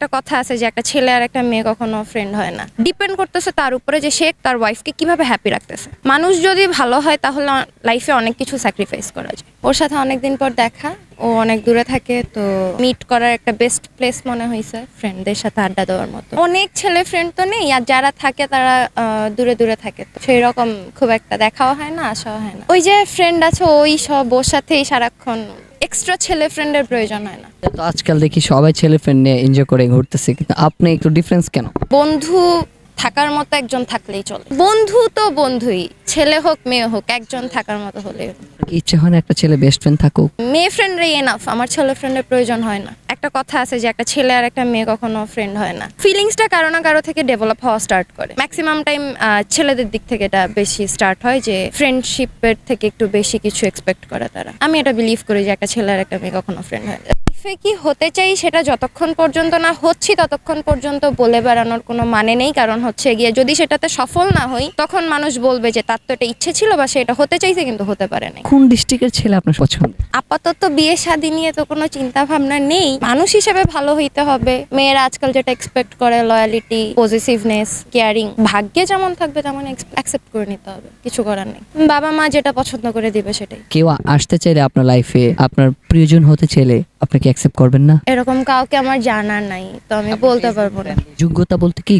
একটা কথা আছে যে একটা ছেলে আর একটা মেয়ে কখনো ফ্রেন্ড হয় না। ডিপেন্ড করতেছে তার উপরে যে সে তার ওয়াইফকে কীভাবে হ্যাপি রাখতেছে। মানুষ যদি ভালো হয় তাহলে লাইফে অনেক কিছু স্যাক্রিফাইস করা যায়। ওর সাথে অনেকদিন পর দেখা। ও অনেক দূরে থাকে তো মিট করার একটা বেস্ট প্লেস মনে হয়েছে ফ্রেন্ডদের সাথে আড্ডা দেওয়ার মতো। অনেক ছেলে ফ্রেন্ড তো নেই আর যারা থাকে তারা দূরে দূরে থাকে তো। সেই রকম খুব একটা দেখাও হয় না আসাও হয় না। ওই যে ফ্রেন্ড আছে ওই সব ওর সাথেই সারাক্ষণ এক্সট্রা ছেলে ফ্রেন্ডের প্রয়োজন হয় না। তো আজকাল দেখি সবাই ছেলে ফ্রেন্ড নিয়ে এনজয় করে ঘুরতেছে কিন্তু আপনি একটু ডিফারেন্স কেন? বন্ধু থাকার মতো একজন থাকলেই চলে। বন্ধু তো বন্ধুই ছেলে হোক মেয়ে হোক একজন থাকার মতো হলে ইচ্ছে হয় না একটা ছেলে বেস্ট ফ্রেন্ড থাকুক? মেয়ে ফ্রেন্ডরাই এনাফ আমার ছেলে ফ্রেন্ডের প্রয়োজন হয় না। একটা কথা আছে যে একটা ছেলে আর একটা মেয়ে কখনো ফ্রেন্ড হয় না। ফিলিংসটা কারও না কারও থেকে ডেভেলপ হওয়া স্টার্ট করে। ম্যাক্সিমাম টাইম ছেলেদের দিক থেকে এটা বেশি স্টার্ট হয় যে ফ্রেন্ডশিপের থেকে একটু বেশি কিছু এক্সপেক্ট করে তারা। আমি এটা বিলিভ করি যে একটা ছেলে আর একটা মেয়ে কখনো ফ্রেন্ড হয় কি হতে চাই সেটা যতক্ষণ পর্যন্ত না হচ্ছি ততক্ষণ পর্যন্ত বলে বেড়ানোর কোনো মানে নেই। কারণ হচ্ছে গিয়ে যদি সেটাতে সফল না হই তখন মানুষ বলবে যে তার তো এটা ইচ্ছে ছিল বা সেটা হতে চাইছে কিন্তু হতে পারে না কোন ডিস্ট্রিক্টের ছেলে আপনার পছন্দ? আপাতত বিয়ে শাদী নিয়ে তো কোনো চিন্তা ভাবনা নেই। মানুষ হিসেবে ভালো হইতে হবে। মেয়েরা আজকাল যেটা এক্সপেক্ট করে লয়ালিটি পজিটিভনেস কেয়ারিং ভাগ্যে যেমন থাকবে তেমন অ্যাকসেপ্ট করে নিতে হবে। কিছু করার নেই। বাবা মা যেটা পছন্দ করে দিবে সেটাই। কেউ আসতে চাইলে আপনার লাইফে আপনার প্রিয়জন হতে চাইলে আপনি কি অ্যাকসেপ্ট করবেন না? এরকম কাউকে আমার জানা নাই তো আমি বলতে পারব না। যোগ্যতা বলতে কি?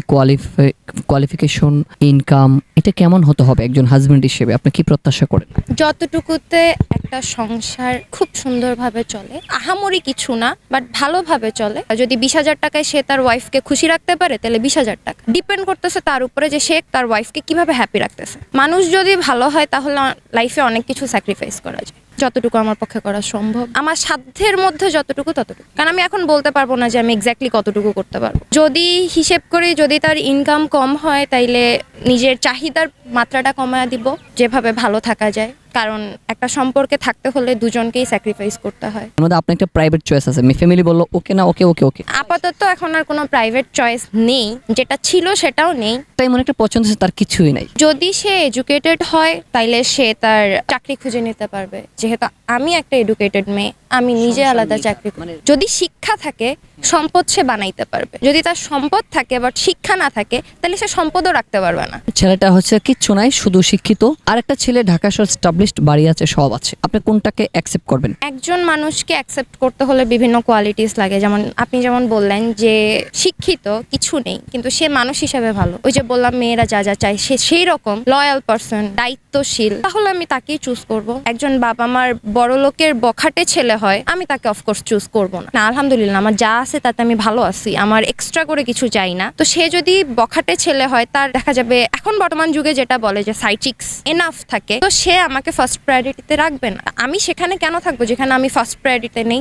কোয়ালিফিকেশন ইনকাম এটা কেমন হতে হবে একজন হাজবেন্ড হিসেবে? আপনি কি প্রত্যাশা করেন? যতটুকুতে একটা সংসার খুব সুন্দরভাবে চলে আহামরি কিছু না বাট ভালোভাবে চলে আর যদি বিশ হাজার টাকায় সে তার ওয়াইফকে খুশি রাখতে পারে তাহলে বিশ হাজার টাকা। ডিপেন্ড করতেছে তার উপরে যে সে তার ওয়াইফকে কীভাবে হ্যাপি রাখতেছে। মানুষ যদি ভালো হয় তাহলে লাইফে অনেক কিছু স্যাক্রিফাইস করা যায়। যতটুকু আমার পক্ষে করা সম্ভব। আমার সাধ্যের মধ্যে যতটুকু ততটুকু। কারণ আমি এখন বলতে পারব না যে আমি এক্স্যাক্টলি কতটুকু করতে পারব। যদি হিসেব করে, যদি তার ইনকাম কম হয়, তাইলে নিজের চাহিদার মাত্রাটা কমায় দিব, যেভাবে ভালো থাকা যায়। কারণ একটা সম্পর্কে থাকতে হলে দুজনকেই স্যাক্রিফাইস করতে হয়। আমাদের আপনার একটা প্রাইভেট চয়েস আছে। মি ফ্যামিলি বলল ওকে না ওকে ওকে ওকে। আপাতত এখন আর কোনো প্রাইভেট চয়েস নেই। যেটা ছিল সেটাও নেই। তাই মনে একটা পছন্দ আছে তার কিছুই নাই। যদি সে এডুকেটেড হয় তাইলে সে তার চাকরি খুঁজে নিতে পারবে। যেহেতু আমি একটা এডুকেটেড মেয়ে আমি নিজে আলাদা চাকরি মানে- যদি শিক্ষা থাকে সম্পদ সে বানাইতে পারবে। যদি তার সম্পদ থাকে বাট শিক্ষা না থাকে তাহলে সে সম্পদও রাখতে পারবে না। ছেলেটা হচ্ছে কিচ্ছু নাই শুধু শিক্ষিত। আর একটা ছেলে ঢাকা শহর স্টাবলিশড বাড়ি আছে, সব আছে। আপনি কোনটাকে অ্যাকসেপ্ট করবেন? একজন মানুষকে অ্যাকসেপ্ট করতে হলে বিভিন্ন কোয়ালিটিস লাগে। যেমন আপনি যেমন বললেন যে শিক্ষিত কিছু নেই, কিন্তু সে মানুষ হিসেবে ভালো। ওই যে বললাম, মেয়েরা যা যা চায়, সে সেই রকম লয়াল পারসন দায়িত্বশীল। তাহলে আমি তাকেই চুজ করব। একজন বাবা মার বড় লোকের বখাটে ছেলে হয়, আমি তাকে অফকোর্স চুজ করব না। না, আলহামদুলিল্লাহ, আমার যা আছে তাতে আমি ভালো আছি। আমার এক্সট্রা করে কিছু চাই না। তো সে যদি বখাটে ছেলে হয়, তার দেখা যাবে, এখন বর্তমান যুগে যেটা বলে যে সাইচিক্স এনাফ থাকে, তো সে আমাকে ফার্স্ট প্রায়োরিটিতে রাখবেন? আমি সেখানে কেন থাকব যেখানে আমি ফার্স্ট প্রায়োরিটিতে নেই?